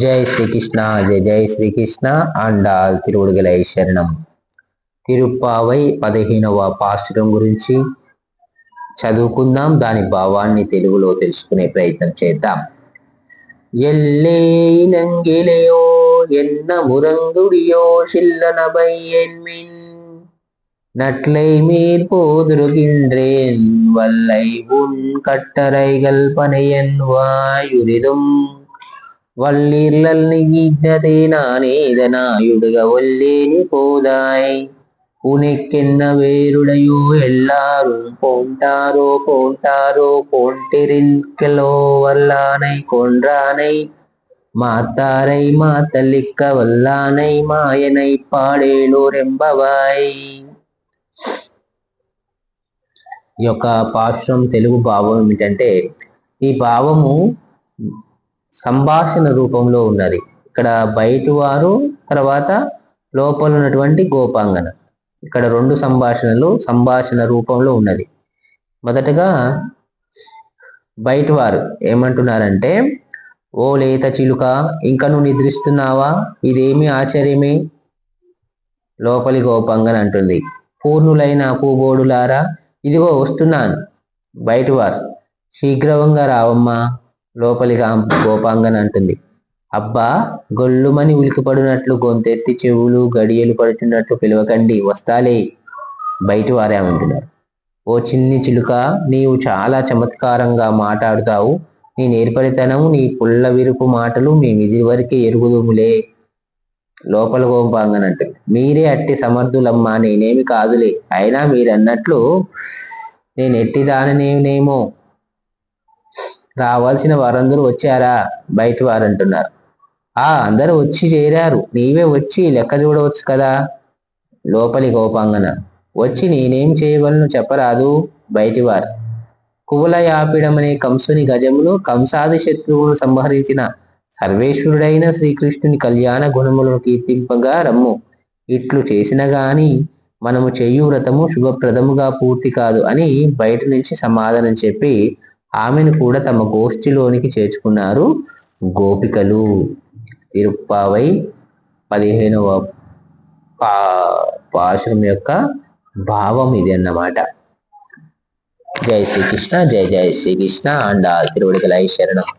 ஜெய் ஸ்ரீகிருஷ்ணா ஜெய் ஜெய் శ్రీకృష్ణ ఆండాల్ తిరువుడుగలై శరణం తిరుప్పావై పదిహేనవ పాశ్రం గురించి చదువుకుందాం దాని భావాన్ని తెలుగులో తెలుసుకునే ప్రయత్నం చేద్దాం ఎల్లే నంగిలేయో ఎన్న మురంగుడియో శిల్లనబై ఎన్మిన్ நட்லை மேற் போதுருகின்றேன் வல்லை உன் கட்டரைகள் பனையன் வாயுரிதும் வள்ளிர்லல் நீகினதே நானேதனாயுடுக ஒல்லேனி போதாய் உனக்கென்ன வேருடையோ எல்லாரும் போண்டாரோ போண்டாரோ போண்டிருக்கலோ வல்லானை கொன்றானை மாத்தாரை மாத்தலிக்க வல்லானை மாயனை పాడేలోరెంబవాయ్ ఈ యొక్క పాశ్రం తెలుగు భావం ఏమిటంటే ఈ భావము సంభాషణ రూపంలో ఉన్నది. ఇక్కడ బయటవారు తర్వాత లోపల ఉన్నటువంటి గోపాంగన. ఇక్కడ రెండు సంభాషణలు సంభాషణ రూపంలో ఉన్నది. మొదటగా బయట వారు ఏమంటున్నారంటే ఓ లేత చిలుక ఇంకా నువ్వు నిద్రిస్తున్నావా? ఇదేమి ఆశ్చర్యమే? లోపలి గోపంగన్ అంటుంది పూర్ణులైన పూబోడులారా ఇదిగో వస్తున్నాను. బయటవారు శీఘ్రవంగా రావమ్మా లోపలిగా గోపాంగన్ అంటుంది. అబ్బా గొల్లుమని ఉలికిపడినట్లు గొంతెత్తి చెవులు గడియలు పడుతున్నట్లు పిలవకండి వస్తాలే. బయట వారేమంటున్నారు ఓ చిన్ని చిలుక నీవు చాలా చమత్కారంగా మాట్లాడుతావు. నీ నేర్పరితనము నీ పుల్ల విరుపు మాటలు మేము ఇదివరకే ఎరుగుదుములే. లోపల గోపాంగన్ అంటుంది. మీరే అట్టి సమర్థులమ్మా నేనేమి కాదులే. అయినా మీరన్నట్లు నేను ఎట్టిదాననేమో రావాల్సిన వారందరూ వచ్చారా? బయట వారు అంటున్నారు ఆ అందరూ వచ్చి చేరారు. నీవే వచ్చి లెక్క చూడవచ్చు కదా? లోపలి గోపాంగన వచ్చి నేనేం చేయవలను చెప్పరాదు బయటివారు కువలయాపిడమనే కంసుని గజమును కంసాది శత్రువును సంహరించిన సర్వేశ్వరుడైన శ్రీకృష్ణుని కళ్యాణ గుణములను కీర్తింపగా రమ్ము. ఇట్లు చేసిన గాని మనము చెయ్యు వ్రతము శుభప్రదముగా పూర్తి కాదు అని బయట నుంచి సమాధానం చెప్పి ఆమెను కూడా తమ గోష్ఠిలోనికి చేర్చుకున్నారు. గోపికలు తిరుప్పావై పదిహేనవ పా పాశురం యొక్క భావం ఇది అన్నమాట. జై శ్రీకృష్ణ జై జై శ్రీకృష్ణ అండ్ తిరువడికలై శరణం.